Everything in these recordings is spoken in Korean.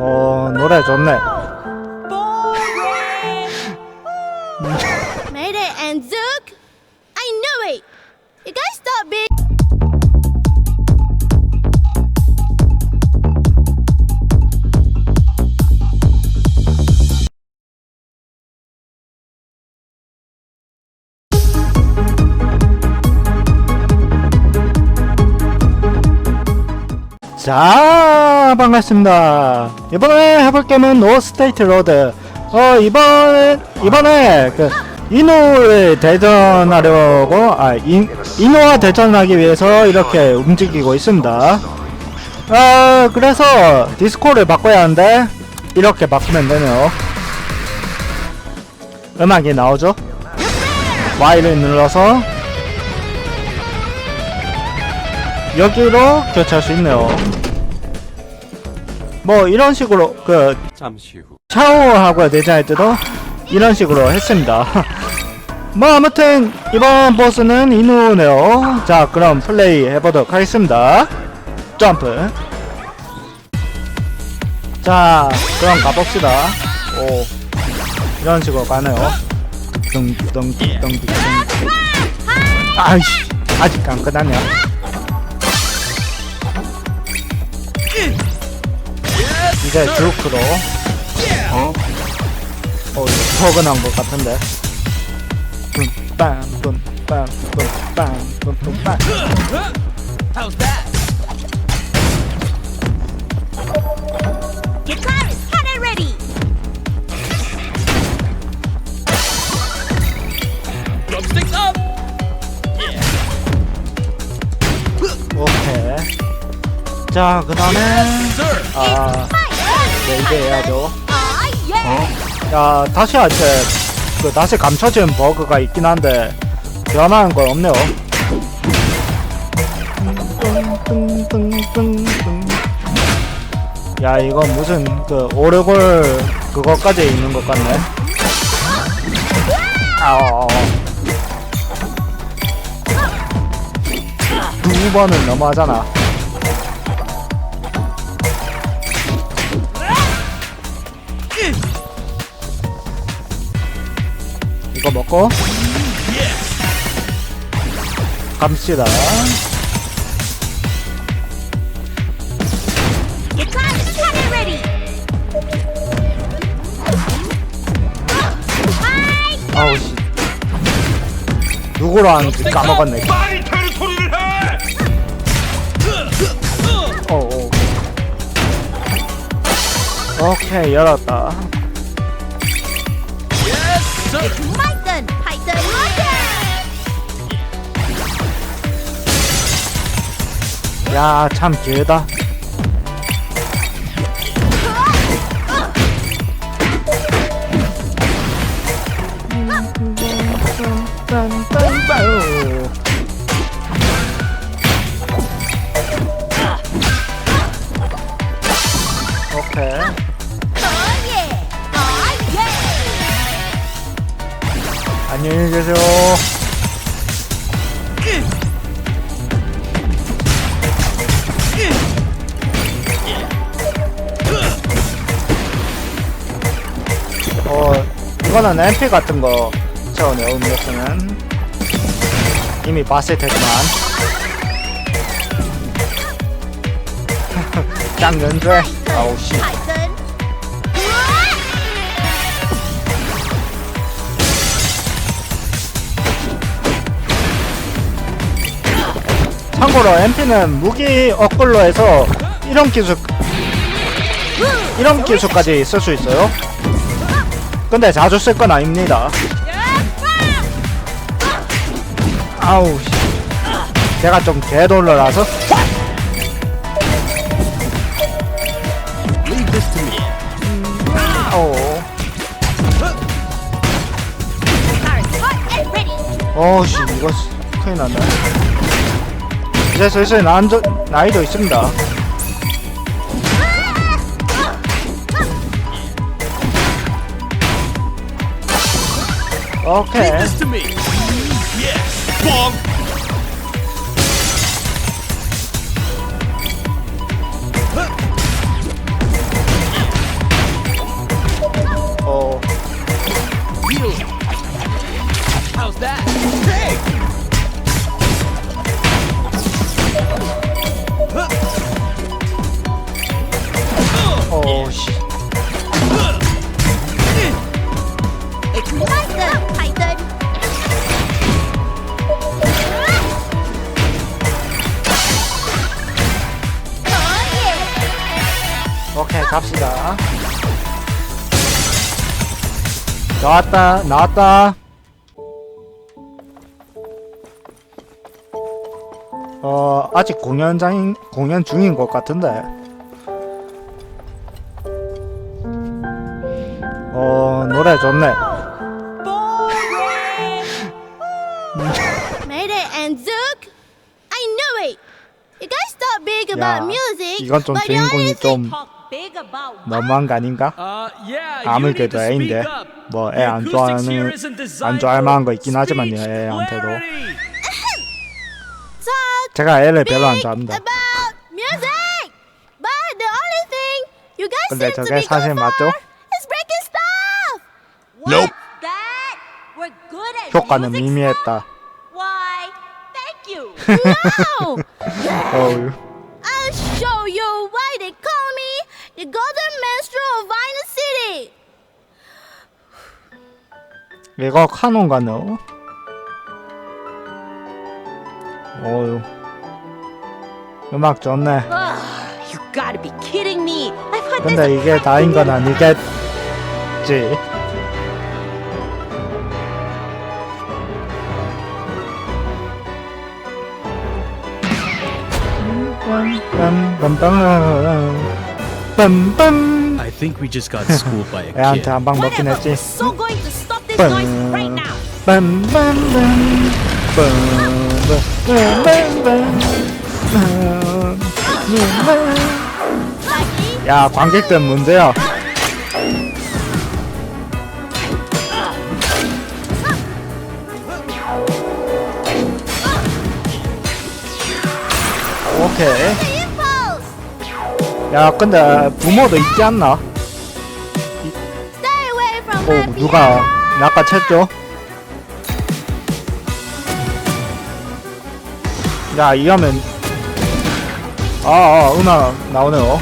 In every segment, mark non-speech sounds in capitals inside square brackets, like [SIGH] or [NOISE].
어 노래 좋네. Mayday and Zook! I knew it! You guys stop being. 자 반갑습니다. 이번에 해볼 게임은 노 스테이트 로드. 어 이번 이번에 그 이노를 대전하려고 아 이, 이노와 대전하기 위해서 이렇게 움직이고 있습니다. 아 그래서 디스코를 바꿔야 하는데 이렇게 바꾸면 되네요. 음악이 나오죠? Y를 눌러서 여기로 교체할 수 있네요. 뭐 이런 식으로 그 잠시 후 샤워하고 대전할 때도 이런 식으로 했습니다. [LAUGHS] 뭐 아무튼 이번 보스는 이누네요. 자 그럼 플레이 해보도록 하겠습니다. 점프. 자 그럼 가봅시다. 오 이런 식으로 가네요. 뚱뚱뚱뚱뚱. 아이씨 아직 안 끝났냐? 이제 주크로 어? 어, 이거 포근한 것 같은데. ready! 오케이. 자, 그 다음에, 아, 네, 이제 해야죠. Aw, yeah! 야, 다시 할 때, 그, 다시 감춰진 버그가 있긴 한데, 변하는 건 없네요. 야, 이거 무슨, 그, 오르골, 그거까지 있는 것 같네. 아어. 두 번은 너무하잖아. 먹고 갑시다. 아우 씨. 누구로 하는지 까먹었네. 해! 어, 어. 오케이 열었다. My 야 참 길다. 오케이. 안녕히 계세요. 이거는 MP 같은 거 채워내요, 음료수는. 이미 봤을 테지만. [LAUGHS] 짱 연주해. 아우, 씨. 참고로 MP는 무기 업글로 해서 이런 기술 이런 기술까지 쓸 수 있어요. 근데 자주 쓸 건 아닙니다. 아우 씨. 제가 좀 개돌러라서 ready! 어씨 이거 씨, 큰일 났네. 이제 슬슬 난도, 나이도 있습니다. 오케이. Leave this to me. Yes. Bonk. 갑시다 나왔다 나왔다 어 아직 공연장인 공연 중인 것 같은데 어 노래 좋네 Mayday and Zook. I knew it. You guys thought big about 야 music, 이건 좀 but you 주인공이 honestly 좀 너무한 거 아닌가? Uh, to speak 애인데. 뭐 애 안 좋아하는 안 좋아할 만한 거 있긴 하지만요 애한테도 제가 애를 별로 안 좋아합니다 근데 저게 사실 맞죠? Nope. 효과는 미미했다 Why? Thank you. No, 어우 I'll show you why they call me the Golden Minstrel of Violent City. 이거 카논가 너? 어유 음악 좋네 Ugh, you gotta be kidding me. I've had this 근데 이게 다인 건 아니겠지 빰빰빰빰 빰빰 I think we just got schooled by a kid. 애한테 한 방 먹긴 Whatever. 했지 We're so going to stop this noise right now. 야 관객들 문제야 오케이. 야 근데 부모도 있지 않나? My 누가. 아까 쳤죠? 야 이러면 아, 아 음악 나오네요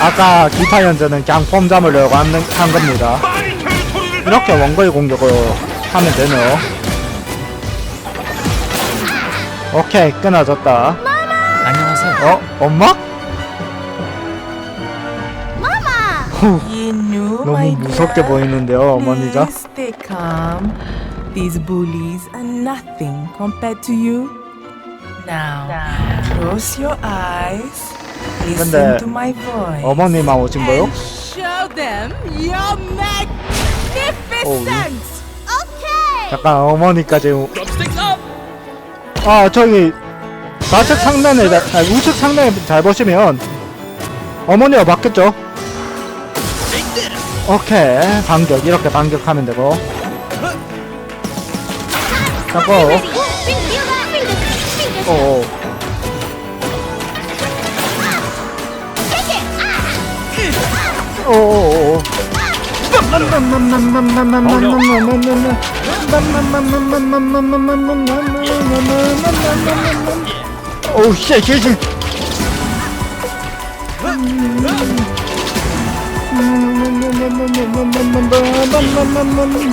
아까 기타 연주는 그냥 폼 잡으려고 하는, 한 겁니다. 이렇게 원거리 공격으로 하면 되네요 오케이 끊어졌다 안녕하세요. 어? 엄마? Knew, 너무 my 무섭게 dear. 보이는데요 어머니가 Please stay calm. These bullies are nothing compared to you. Now, close your eyes. Listen 근데 to my voice. 어머니만 오신 거요? And show them you're magnificent. Okay. 잠깐 어머니까지 오-. 아 저기 좌측 상단에 자- 아, 우측 상단에 잘 보시면 어머니가 맞겠죠? 오케이 반격 이렇게 반격하면 되고. Finger. 오. Ah. 오오오 오우 쉣쉣쉣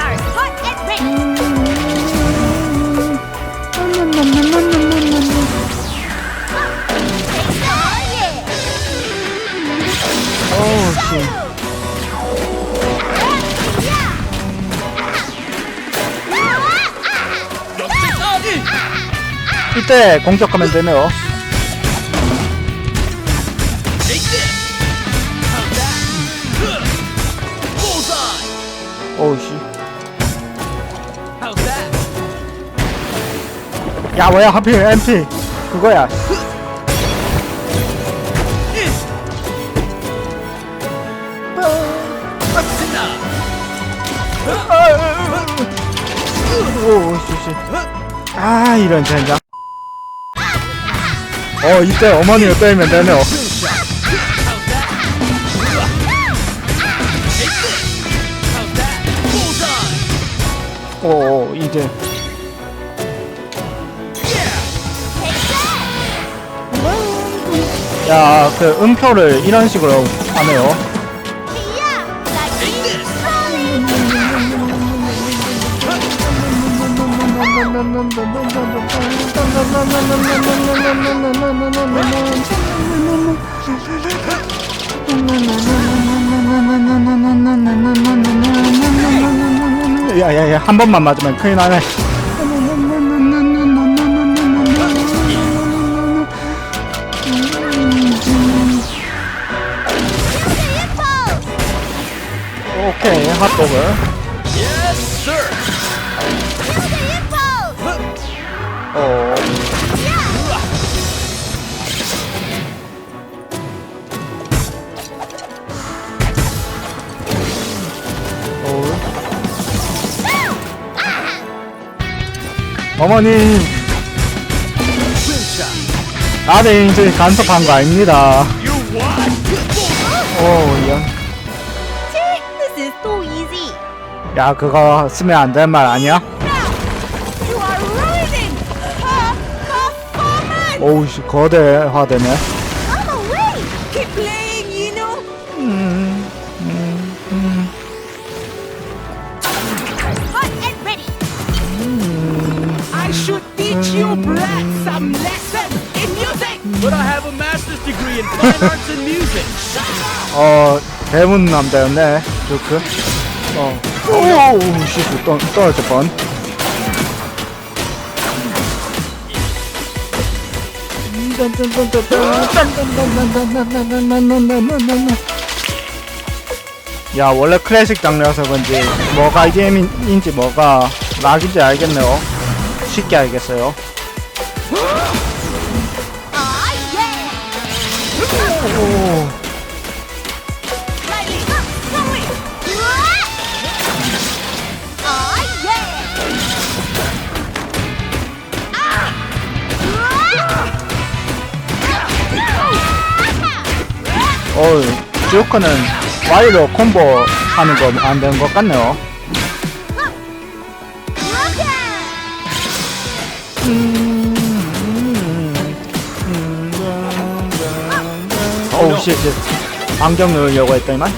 Are hot and ready. Oh yeah. 때 공격하면 되네요 Bullseye. 오우 씨 How's that? 야 뭐야 하필 MP 그거야 오씨씨 아 이런 젠장 어 이때 어머니를 빼면 되네요. 오 이제. 야, 그 음표를 이런 식으로 하네요. 야야야 한 번만 맞으면 큰일 나네. 오케이 핫도그. 어. 어. 어머님 아들 이제 간섭한 거 아닙니다. 오, 야. See, this is so easy. 야 그거 쓰면 안 될 말 아니야? 오우 씨 거대화되네. I'm away. Keep playing, you know. Hot and ready. I should teach you black some lessons in music. But I have a master's degree in fine arts and music. 어 대문 남자였네 조크. 어. 오우 씨떨 떨어질 뻔. 야 원래 클래식 장르여서 그런지 뭐가 EDM인지 뭐가 락인지 알겠네요 쉽게 알겠어요 Ah, yeah. 오. 어우 조커는 와이로 콤보 하는 거 안 되는 것 같네요. 어우 씨, 씨. 안경 넣으려고 했더니만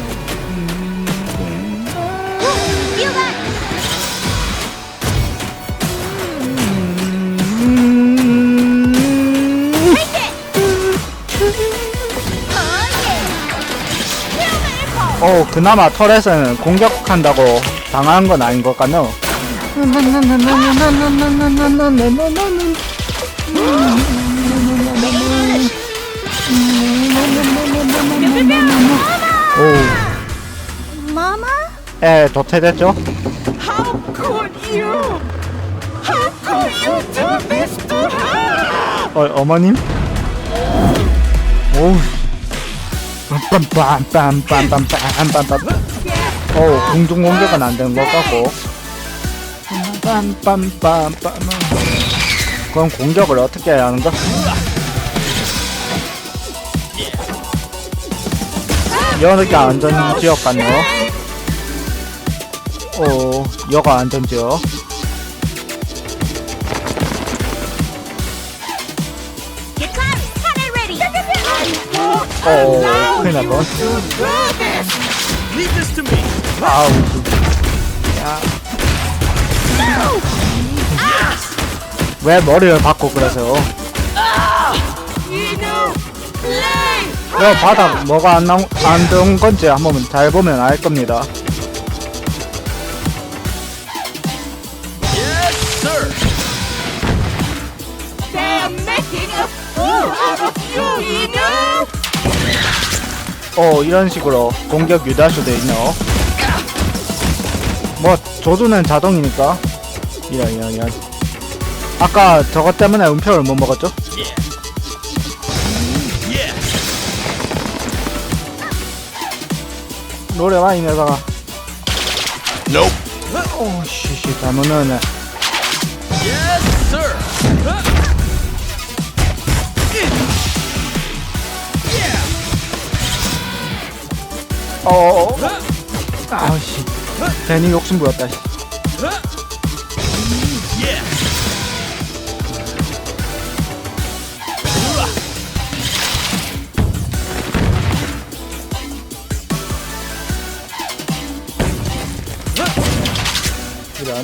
어 그나마 털에서는 공격한다고 당한 건 아닌 것 같네요 오, Mama? 에 도태됐죠? How could you? How could you do this to her? 어, 어머님? 오우 빰빰빰빰빰빰빰빰빰 어 공중 공격은 안 되는 것 같고 그럼 공격을 어떻게 해야 하는가? 여기 안전 지역 같네요. 어, 여가 안전 지역. 어, 큰일 날 뻔. 아우. 왜 머리를 받고 그러세요? 왜 바닥 뭐가 안 나온 건지 한번 잘 보면 알 겁니다. 어 이런 식으로 공격 유도할 수도 있네요. 뭐 조준은 자동이니까. 이런 이런 이런. 아까 저것 때문에 음표를 못 먹었죠? 노래와 이 녀석아. Nope. 오 씨씨 잘못 넣었네. 어어 아우씨 괜히 욕심 부렸다 씨. 이런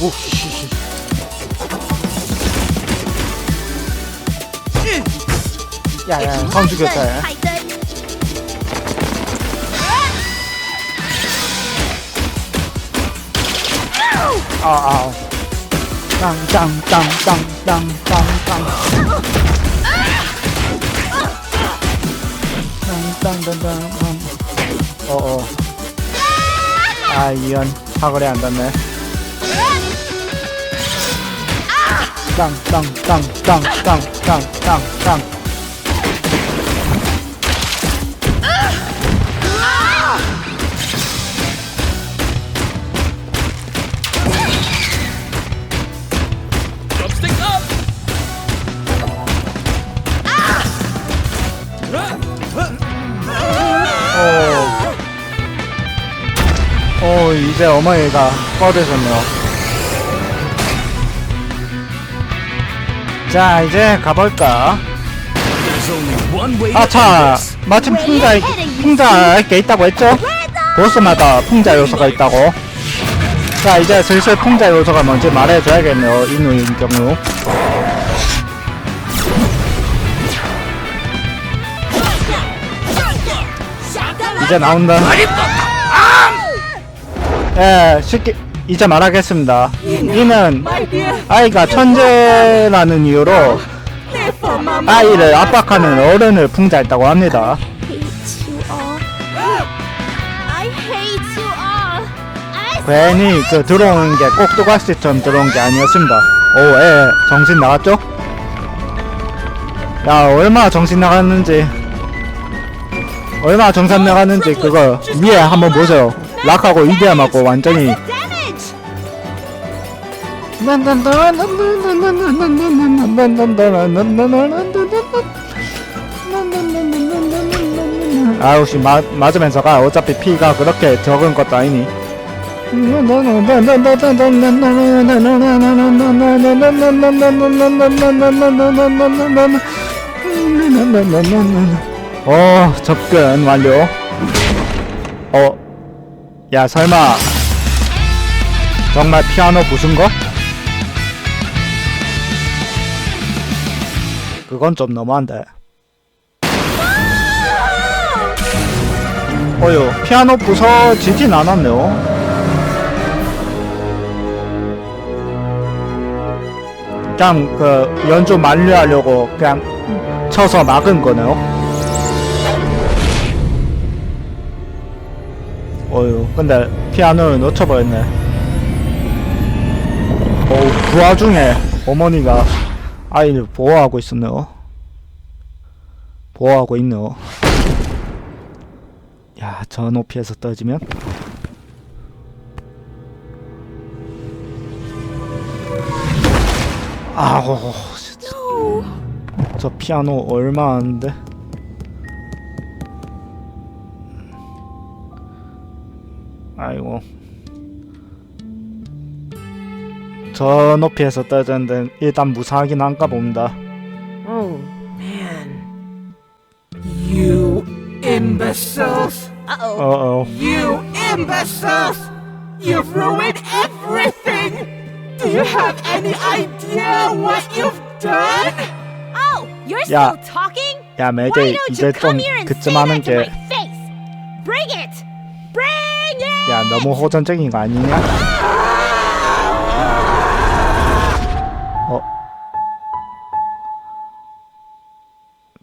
오, 오. 야, 야, 성 죽였다. 야. Titan. 아, 아. 땅, 땅, 땅, 땅, 땅, 땅, 땅. 땅, 땅, 땅, 땅, 땅. 어, 어. 아, 이런 사거리 안 닿네. 땅, 땅, 땅, 땅, 땅, 땅, 땅, 땅. Drumstick 이제 어머니가 꺼내셨네요. 자, 이제 가볼까? 아, this. 마침 풍자, 풍자 게 있다고 했죠? 보스마다 풍자 요소가 있다고. 자, 이제 슬슬 풍자 요소가 뭔지 말해줘야겠네요, 이누인 경우. 이제 나온다. 예, 쉽게, 이제 말하겠습니다. 이는 아이가 천재라는 이유로 아이를 압박하는 어른을 풍자했다고 합니다. 괜히 그 들어오는 게 꼭 또가스처럼 들어온 게 아니었습니다. 오, 예, 정신 나갔죠? 야, 얼마나 정신 나갔는지, 얼마나 정신 나갔는지 그거 위에 한번 보세요. 락하고 이디암하고 완전히 damage. 아 역시 마, 맞으면서가 어차피 피가 그렇게 적은 것도 아니니. 어 접근 완료. 어 야 설마. 정말 피아노 부순 거? 그건 좀 너무한데. 어휴 피아노 부서지진 않았네요. 그냥 그 연주 만료하려고 그냥 쳐서 막은 거네요 어휴 근데 피아노를 놓쳐버렸네. 어우 그 와중에 어머니가 아이를 보호하고 있었네요. 보호하고 있네요. 야, 저 높이에서 떠지면? 아우, 진짜. 저 피아노 얼마 하는 아이고. 저 높이에서 떠졌는데 일단 무사하긴 한가 봅니다. Oh, man. You imbeciles! Uh-oh. 어어. You imbeciles! You've ruined everything! Do you have any idea what you've done? Oh, you're Yeah. still talking? 야, Why 매제 don't 이제 you 좀 come here and say 그쯤 that 하는 to my 게, face? Bring it! 야, 너무 호전적인 거 아니냐? 어.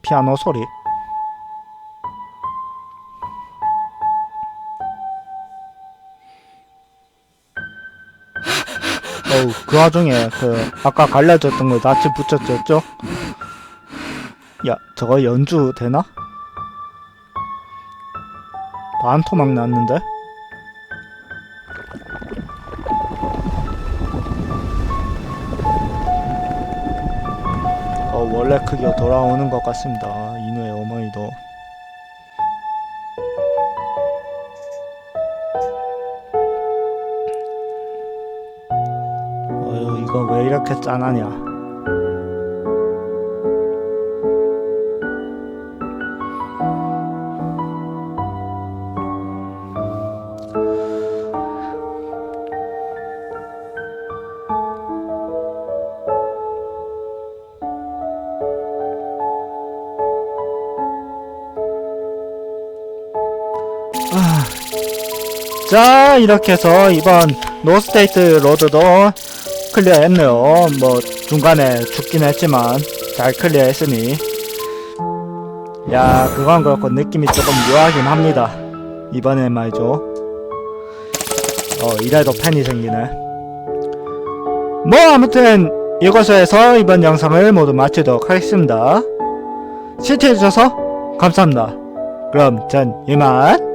피아노 소리. 어우, 그 와중에 그 아까 갈라졌던 거 낯이 붙였었죠? 야, 저거 연주 되나? 반토막 났는데? 원래 크기로 돌아오는 것 같습니다. 이누의 어머니도. 어휴, 이거 왜 이렇게 짠하냐. 자 이렇게 해서 이번 노스테이트 로드도 클리어했네요. 뭐 중간에 죽긴 했지만 잘 클리어했으니. 야 그건 그렇고 느낌이 조금 묘하긴 합니다. 이번엔 말이죠. 어 이래도 팬이 생기네. 뭐 아무튼 이것에서 이번 영상을 모두 마치도록 하겠습니다. 시청해주셔서 감사합니다. 그럼 전 이만